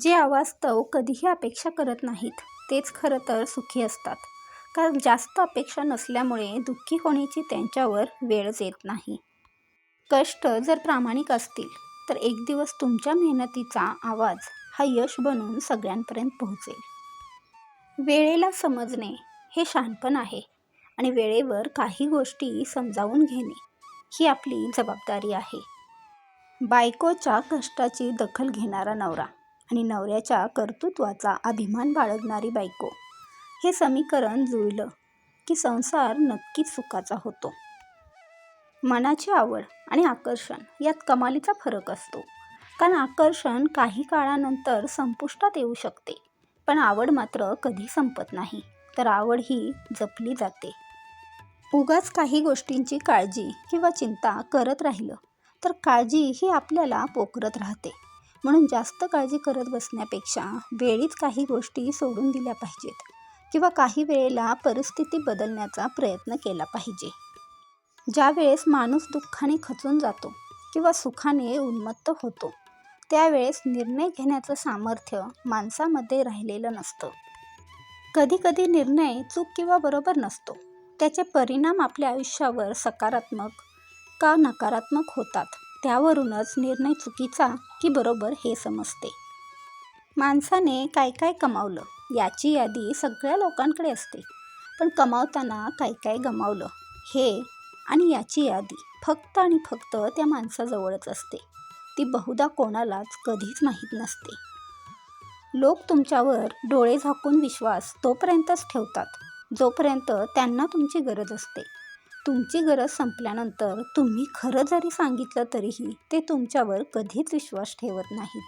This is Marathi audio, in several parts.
जे अवास्तव कधीही अपेक्षा करत नाहीत तेच खरं तर सुखी असतात. कारण जास्त अपेक्षा नसल्यामुळे दुःखी होण्याची त्यांच्यावर वेळच येत नाही. कष्ट जर प्रामाणिक असतील तर एक दिवस तुमच्या मेहनतीचा आवाज हा यश बनून सगळ्यांपर्यंत पोहोचेल. वेळेला समजणे हे शहाणपण आहे आणि वेळेवर काही गोष्टी समजावून घेणे ही आपली जबाबदारी आहे. बायकोच्या कष्टाची दखल घेणारा नवरा आणि नवऱ्याच्या कर्तृत्वाचा अभिमान बाळगणारी बायको. हे समीकरण जुळलं की संसार नक्कीच सुखाचा होतो. मनाची आवड आणि आकर्षण यात कमालीचा फरक असतो. कारण आकर्षण काही काळानंतर संपुष्टात येऊ शकते पण आवड मात्र कधी संपत नाही. तर आवड ही जपली जाते. उगाच काही गोष्टींची काळजी किंवा चिंता करत राहिलं तर काळजी ही आपल्याला पोखरत राहते. म्हणून जास्त काळजी करत बसण्यापेक्षा वेळीच काही गोष्टी सोडून दिल्या पाहिजेत किंवा काही वेळेला परिस्थिती बदलण्याचा प्रयत्न केला पाहिजे. ज्या वेळेस माणूस दुःखाने खचून जातो किंवा सुखाने उन्मत्त होतो त्यावेळेस निर्णय घेण्याचं सामर्थ्य माणसामध्ये राहिलेलं नसतं. कधीकधी निर्णय चूक किंवा बरोबर नसतो. त्याचे परिणाम आपल्या आयुष्यावर सकारात्मक का नकारात्मक होतात? त्यावरूनच निर्णय चुकीचा की बरोबर हे समजते. माणसाने काय काय कमावलं याची यादी सगळ्या लोकांकडे असते. पण कमावताना काय काय गमावलं हे आणि याची यादी फक्त आणि फक्त त्या माणसाजवळच असते. ती बहुधा कोणालाच कधीच माहीत नसते. लोक तुमच्यावर डोळे झाकून विश्वास तोपर्यंतच ठेवतात जोपर्यंत त्यांना तुमची गरज असते. तुमची गरज संपल्यानंतर तुम्ही खरं जरी सांगितलं तरीही ते तुमच्यावर कधीच विश्वास ठेवत नाहीत.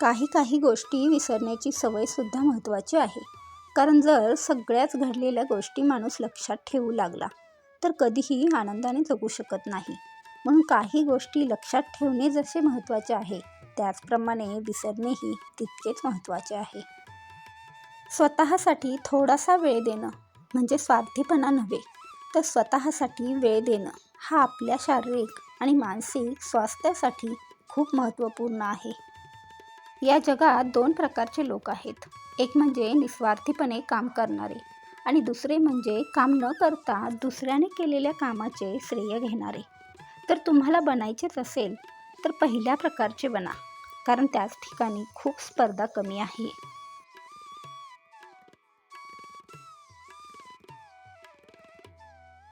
काही काही गोष्टी विसरण्याची सवयसुद्धा महत्त्वाची आहे. कारण जर सगळ्याच घडलेल्या गोष्टी माणूस लक्षात ठेवू लागला तर कधीही आनंदाने जगू शकत नाही. म्हणून काही गोष्टी लक्षात ठेवणे जसे महत्त्वाचे आहे त्याचप्रमाणे विसरणेही तितकेच महत्त्वाचे आहे. स्वतःसाठी थोडासा वेळ देणं म्हणजे स्वार्थीपणा नव्हे तर स्वतःसाठी वेळ देणं हा आपल्या शारीरिक आणि मानसिक स्वास्थ्यासाठी खूप महत्त्वपूर्ण आहे. या जगात दोन प्रकारचे लोक आहेत. एक म्हणजे निस्वार्थीपणे काम करणारे आणि दुसरे म्हणजे काम न करता दुसऱ्याने केलेल्या कामाचे श्रेय घेणारे. तर तुम्हाला बनायचेच असेल तर पहिल्या प्रकारचे बना कारण त्याच ठिकाणी खूप स्पर्धा कमी आहे.